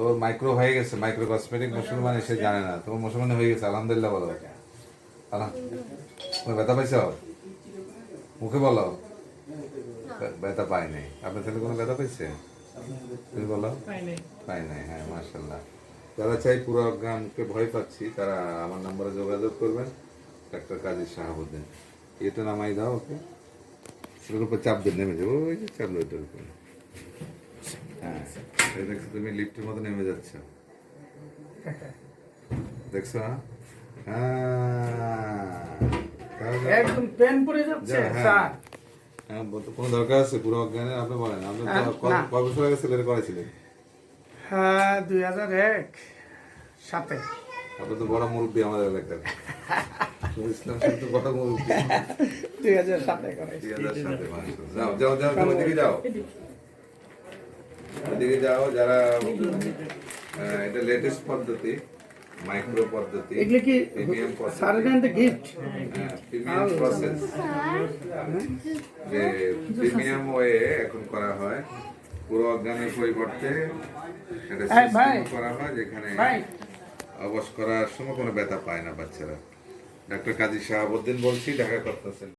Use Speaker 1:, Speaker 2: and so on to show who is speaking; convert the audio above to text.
Speaker 1: ওর micro হয়ে গেছে micro cosmetic মুসলমান সে জানে না। তোমার মুসলমান হয়ে গেছে আলহামদুলিল্লাহ বলো। আলহাম তুমি ব্যথা পাইছ? মুখে বলো। ব্যথা পাই নাই আপনার ছেলে কোনো ব্যথা পাইছে? তুমি বলো। পাই নাই হ্যাঁ মার্শাল্লাহ যারা চাই পুরো গ্রামকে ভয় পাচ্ছি তারা আমার নম্বরে যোগাযোগ করবেন। ডাক্তার কাজী শাহাবুদ্দিন। এটা নামাই দাও ওকে। এটার উপর চাপ দিয়ে নেমে যাব। ওই যে এটার উপরে। হ্যাঁ। দেখছ তুমি লিফটের মতো নেমে যাচ্ছ। দেখছ হ্যাঁ?
Speaker 2: একদম পেন পড়ে যাচ্ছে
Speaker 1: হ্যাঁ।
Speaker 2: স্যার।
Speaker 1: হ্যাঁ কোনো দরকার আছে? পুরো অজ্ঞানে আপনি বলেন। আপনি। কয় বছর আগে ছেলের করেছিলেন
Speaker 2: হ্যাঁ দুই হাজার এক সাথে
Speaker 1: আপনি তো বড় মুরব্বী আমাদের এলাকার। ইসলাম তো বড় মুরব্বী।
Speaker 2: দুই হাজার সাতে করে
Speaker 1: দুই হাজার সাতে। যাও যাও যাও যাও। ওদিকে যাও যারা এটা লেটেস্ট পদ্ধতি মাইক্রো পদ্ধতি
Speaker 2: এগুলো কি স্যারের গিফট
Speaker 1: প্রিমিয়াম প্রসেস যে প্রিমিয়াম ওয়ে এখন করা হয় পুরো অজ্ঞানের পরিবর্তে
Speaker 2: এই
Speaker 1: করা হয় যেখানে অবশ করার সময় কোনো ব্যথা পায় না বাচ্চারা। ডাক্তার কাজী শাহাবুদ্দিন বলছি দেখা করতেছেন